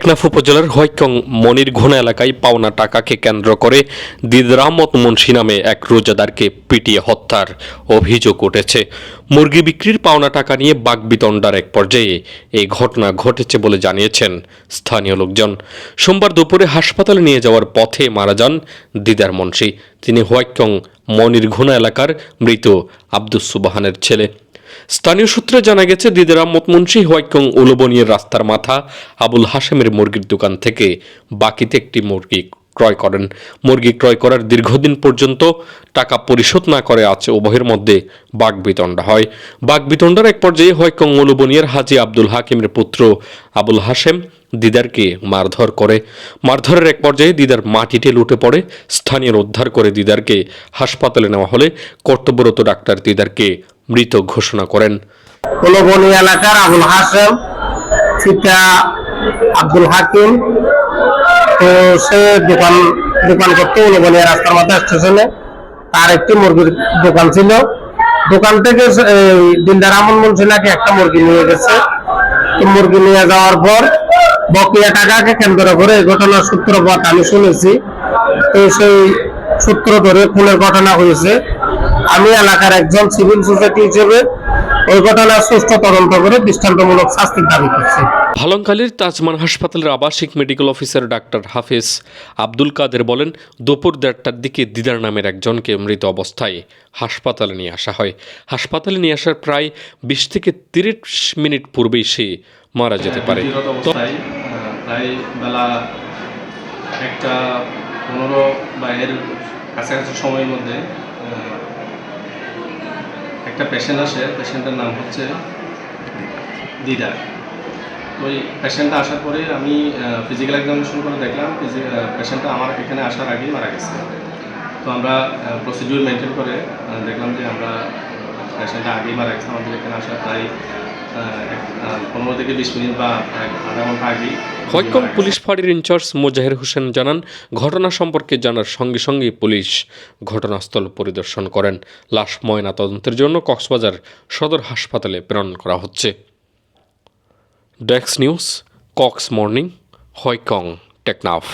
টেকনাফ উপজেলার হৈকং মনির ঘোনা এলাকায় পাওনা টাকাকে কেন্দ্র করে দিদরামত মুন্সি নামে এক রোজাদারকে পিটিয়ে হত্যার অভিযোগ উঠেছে। মুরগি বিক্রির পাওনা টাকা নিয়ে বাগবিতণ্ডার এক পর্যায়ে এই ঘটনা ঘটেছে বলে জানিয়েছেন স্থানীয় লোকজন। সোমবার দুপুরে হাসপাতালে নিয়ে যাওয়ার পথে মারা যান দিদার মুন্সি। তিনি হোয়াইকং মনির ঘোনা এলাকার মৃত আব্দুস সুবাহানের ছেলে। স্থানীয় সূত্রে জানা গেছে, দিদের আহমদ মুন্সি হোয়াইকং উলবনিয়ার রাস্তার মাথা আবুল হাশেমের মুরগির দোকান থেকে বাকিতে একটি মুরগি ক্রয় করেন। মুরগি ক্রয় করার দীর্ঘদিন পর্যন্ত টাকা পরিশোধ না করে আছে উভয়ের মধ্যে বাঘ বিতণ্ডা হয়। বাঘ বিতণ্ডার এক পর্যায়ে হোয়াইকং উলবনিয়ার হাজি আব্দুল হাকিমের পুত্র আবুল হাশেম দিদারকে মারধর করে। মারধরের এক পর্যায়ে দিদার মাটিতে লুটে পড়ে। স্থানীয় উদ্ধার করে দিদারকে হাসপাতালে নেওয়া হলে কর্তব্যরত ডাক্তার দিদারকে মৃত ঘোষণা করেন। এলাকার আবুল হাসেম পিতা আব্দুল হাকিম, তো সে দোকান দোকান করতো উলবনিয়া রাস্তার মধ্যে স্টেশনে। তার একটি মুরগির দোকান ছিল। দোকান থেকে দিলদার আমন মুন্সি নাকি একটা মুরগি নিয়ে গেছে। মুরগি নিয়ে যাওয়ার পর বকেয়া টাকাকে কেন্দ্র করে এই ঘটনার সূত্রপাত আমি শুনেছি। তো সেই সূত্র ধরে খুনের ঘটনা হয়েছে। আমি এলাকার একজন সিভিল সোসাইটি হিসেবে ওই ঘটনার সুষ্ঠু তদন্ত করে দৃষ্টান্তমূলক শাস্তির দাবি করছি। ভালংকালীর তাজমান হাসপাতালের আবাসিক medical officer doctor Hafiz Abdul Kader বলেন দুপুর দেড়টার দিকে দিদার নামের একজনকে মৃত অবস্থায় হাসপাতালে নিয়ে আসা হয়। হাসপাতালে নিয়ে আসার প্রায় বিশ থেকে তিরিশ মিনিট পূর্বেই সে মারা যেতে পারে। প্রায় বেলা একটা পনেরো বা এর কাছাকাছি সময়ের মধ্যে একটা পেশেন্ট আসে পেশেন্টের নাম হচ্ছে দিদা ওই পেশেন্টটা আসার পরে আমি ফিজিক্যাল এক্সামিনেশন করে দেখলাম পেশেন্টটা আমার এখানে আসার আগেই মারা গেছে। তো আমরা প্রসিডিউর মেনটেন করে দেখলাম যে আমরা পেশেন্টটা আগেই মারা গেছে, আমাদের এখানে আসার প্রায় পনেরো থেকে বিশ মিনিট বা আধা ঘণ্টা আগেই হৈকং পুলিশ ফাঁড়ির ইনচার্জ মোজাহির হোসেন জানান ঘটনা সম্পর্কে জানার সঙ্গে সঙ্গে পুলিশ ঘটনাস্থল পরিদর্শন করেন। লাশ ময়না তদন্তের জন্য কক্সবাজার সদর হাসপাতালে প্রেরণ করা হচ্ছে। ডেক্স news Cox morning Whykong Teknaf.